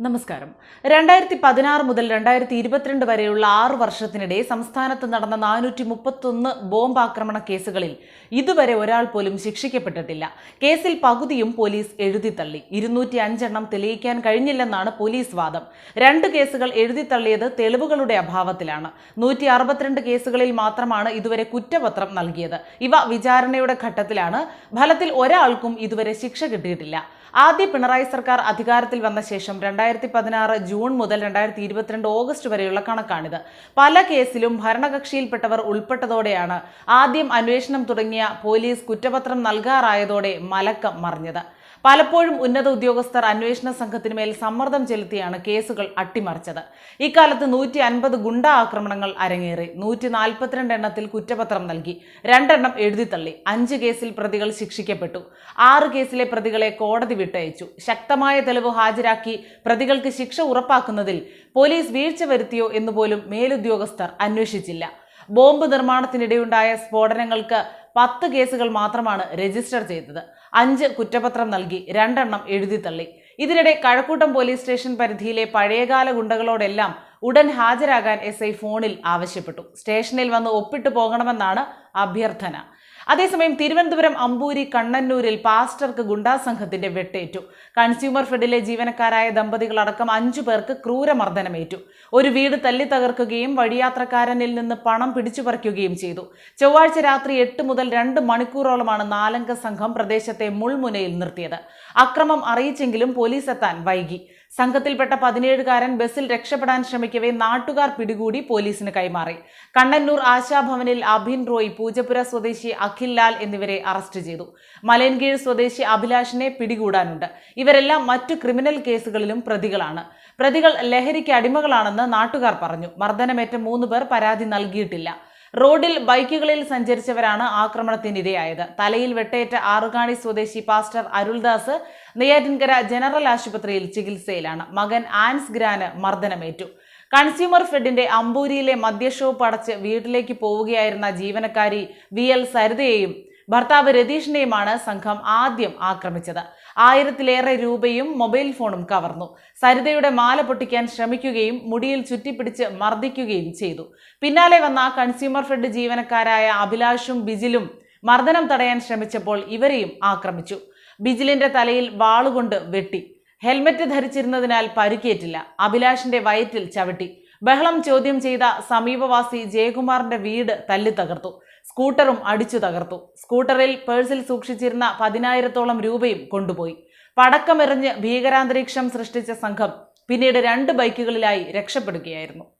നമസ്കാരം. രണ്ടായിരത്തി പതിനാറ് മുതൽ രണ്ടായിരത്തി ഇരുപത്തിരണ്ട് വരെയുള്ള ആറ് വർഷത്തിനിടെ സംസ്ഥാനത്ത് നടന്ന നാനൂറ്റി മുപ്പത്തൊന്ന് ബോംബ് ആക്രമണ കേസുകളിൽ ഇതുവരെ ഒരാൾ പോലും ശിക്ഷിക്കപ്പെട്ടിട്ടില്ല. കേസിൽ പകുതിയും പോലീസ് എഴുതിത്തള്ളി. ഇരുന്നൂറ്റി അഞ്ചെണ്ണം തെളിയിക്കാൻ കഴിഞ്ഞില്ലെന്നാണ് പോലീസ് വാദം. രണ്ട് കേസുകൾ എഴുതിത്തള്ളിയത് തെളിവുകളുടെ അഭാവത്തിലാണ്. നൂറ്റി അറുപത്തിരണ്ട് കേസുകളിൽ മാത്രമാണ് ഇതുവരെ കുറ്റപത്രം നൽകിയത്. ഇവ വിചാരണയുടെ ഘട്ടത്തിലാണ്. ഫലത്തിൽ ഒരാൾക്കും ഇതുവരെ ശിക്ഷ കിട്ടിയിട്ടില്ല. ആദ്യ പിണറായി സർക്കാർ അധികാരത്തിൽ വന്ന ശേഷം രണ്ടായിരത്തി പതിനാറ് ജൂൺ മുതൽ രണ്ടായിരത്തി ഇരുപത്തിരണ്ട് ഓഗസ്റ്റ് വരെയുള്ള കണക്കാണിത്. പല കേസിലും ഭരണകക്ഷിയിൽപ്പെട്ടവർ ഉൾപ്പെട്ടതോടെയാണ് ആദ്യം അന്വേഷണം തുടങ്ങിയ പോലീസ് കുറ്റപത്രം നൽകാറായതോടെ മലക്കം മറിഞ്ഞത്. പലപ്പോഴും ഉന്നത ഉദ്യോഗസ്ഥർ അന്വേഷണ സംഘത്തിന് മേൽ സമ്മർദ്ദം ചെലുത്തിയാണ് കേസുകൾ അട്ടിമറിച്ചത്. ഇക്കാലത്ത് നൂറ്റി അൻപത് ഗുണ്ട ആക്രമണങ്ങൾ അരങ്ങേറി. നൂറ്റി നാൽപ്പത്തിരണ്ട് എണ്ണത്തിൽ കുറ്റപത്രം നൽകി. രണ്ടെണ്ണം എഴുതിത്തള്ളി. അഞ്ച് കേസിൽ പ്രതികൾ ശിക്ഷിക്കപ്പെട്ടു. ആറ് കേസിലെ പ്രതികളെ കോടതി വിട്ടയച്ചു. ശക്തമായ തെളിവ് ഹാജരാക്കി പ്രതികൾക്ക് ശിക്ഷ ഉറപ്പാക്കുന്നതിൽ പോലീസ് വീഴ്ച വരുത്തിയോ എന്നുപോലും മേലുദ്യോഗസ്ഥർ അന്വേഷിച്ചില്ല. ബോംബ് നിർമ്മാണത്തിനിടെയുണ്ടായ സ്ഫോടനങ്ങൾക്ക് പത്ത് കേസുകൾ മാത്രമാണ് രജിസ്റ്റർ ചെയ്തത്. അഞ്ച് കുറ്റപത്രം നൽകി രണ്ടെണ്ണം എഴുതി തള്ളി. ഇതിനിടെ കഴക്കൂട്ടം പോലീസ് സ്റ്റേഷൻ പരിധിയിലെ പഴയകാല ഗുണ്ടകളോടെല്ലാം ഉടൻ ഹാജരാകാൻ എസ് ഐ ഫോണിൽ ആവശ്യപ്പെട്ടു. സ്റ്റേഷനിൽ വന്ന് ഒപ്പിട്ടു പോകണമെന്നാണ് അഭ്യർത്ഥന. അതേസമയം തിരുവനന്തപുരം അമ്പൂരി കണ്ണന്നൂരിൽ പാസ്റ്റർക്ക് ഗുണ്ടാ സംഘത്തിന്റെ വെട്ടേറ്റു. കൺസ്യൂമർ ഫെഡിലെ ജീവനക്കാരായ ദമ്പതികളടക്കം അഞ്ചു പേർക്ക് ക്രൂരമർദ്ദനമേറ്റു. ഒരു വീട് തല്ലി തകർക്കുകയും വഴിയാത്രക്കാരനിൽ നിന്ന് പണം പിടിച്ചുപറിക്കുകയും ചെയ്തു. ചൊവ്വാഴ്ച രാത്രി എട്ട് മുതൽ രണ്ട് മണിക്കൂറോളമാണ് നാലംഗ സംഘം പ്രദേശത്തെ മുൾമുനയിൽ നിർത്തിയത്. അക്രമം അറിയിച്ചെങ്കിലും പോലീസ് എത്താൻ വൈകി. സംഘത്തിൽപ്പെട്ട പതിനേഴുകാരൻ ബസ്സിൽ രക്ഷപ്പെടാൻ ശ്രമിക്കവേ നാട്ടുകാർ പിടികൂടി പോലീസിന് കൈമാറി. കണ്ണന്നൂർ ആശാഭവനിൽ അഭിൻ റോയ് പൂജപ്പുര സ്വദേശി അഖിൽ ലാൽ എന്നിവരെ അറസ്റ്റ് ചെയ്തു. മലയൻകീഴ് സ്വദേശി അഭിലാഷിനെ പിടികൂടാനുണ്ട്. ഇവരെല്ലാം മറ്റു ക്രിമിനൽ കേസുകളിലും പ്രതികളാണ്. പ്രതികൾ ലഹരിക്ക് അടിമകളാണെന്ന് നാട്ടുകാർ പറഞ്ഞു. മർദ്ദനമേറ്റ മൂന്ന് പേർ പരാതി നൽകിയിട്ടില്ല. റോഡിൽ ബൈക്കുകളിൽ സഞ്ചരിച്ചവരാണ് ആക്രമണത്തിനിരയായത്. തലയിൽ വെട്ടേറ്റ ആറുകാണി സ്വദേശി പാസ്റ്റർ അരുൾദാസ് നെയ്യാറ്റിൻകര ജനറൽ ആശുപത്രിയിൽ ചികിത്സയിലാണ്. മകൻ ആൻസ് ഗ്രാന് മർദ്ദനമേറ്റു. കൺസ്യൂമർ ഫെഡിന്റെ അമ്പൂരിയിലെ മദ്യഷോപ്പ് അടച്ച് വീട്ടിലേക്ക് പോവുകയായിരുന്ന ജീവനക്കാരി വി എൽ സരിതയെയും ഭർത്താവ് രതീഷിനെയുമാണ് സംഘം ആദ്യം ആക്രമിച്ചത്. ആയിരത്തിലേറെ രൂപയും മൊബൈൽ ഫോണും കവർന്നു. സരിതയുടെ മാല പൊട്ടിക്കാൻ ശ്രമിക്കുകയും മുടിയിൽ ചുറ്റിപ്പിടിച്ച് മർദ്ദിക്കുകയും ചെയ്തു. പിന്നാലെ വന്ന കൺസ്യൂമർ ഫെഡ് ജീവനക്കാരായ അഭിലാഷും ബിജിലും മർദ്ദനം തടയാൻ ശ്രമിച്ചപ്പോൾ ഇവരെയും ആക്രമിച്ചു. ബിജിലിന്റെ തലയിൽ വാളുകൊണ്ട് വെട്ടി. ഹെൽമറ്റ് ധരിച്ചിരുന്നതിനാൽ പരുക്കേറ്റില്ല. അഭിലാഷിന്റെ വയറ്റിൽ ചവിട്ടി. ബഹളം ചോദ്യം ചെയ്ത സമീപവാസി ജയകുമാറിന്റെ വീട് തല്ലി തകർത്തു. സ്കൂട്ടറും അടിച്ചു തകർത്തു. സ്കൂട്ടറിൽ പേഴ്സിൽ സൂക്ഷിച്ചിരുന്ന പതിനായിരത്തോളം രൂപയും കൊണ്ടുപോയി. പടക്കമെറിഞ്ഞ് ഭീകരാന്തരീക്ഷം സൃഷ്ടിച്ച സംഘം പിന്നീട് രണ്ട് ബൈക്കുകളിലായി രക്ഷപ്പെടുകയായിരുന്നു.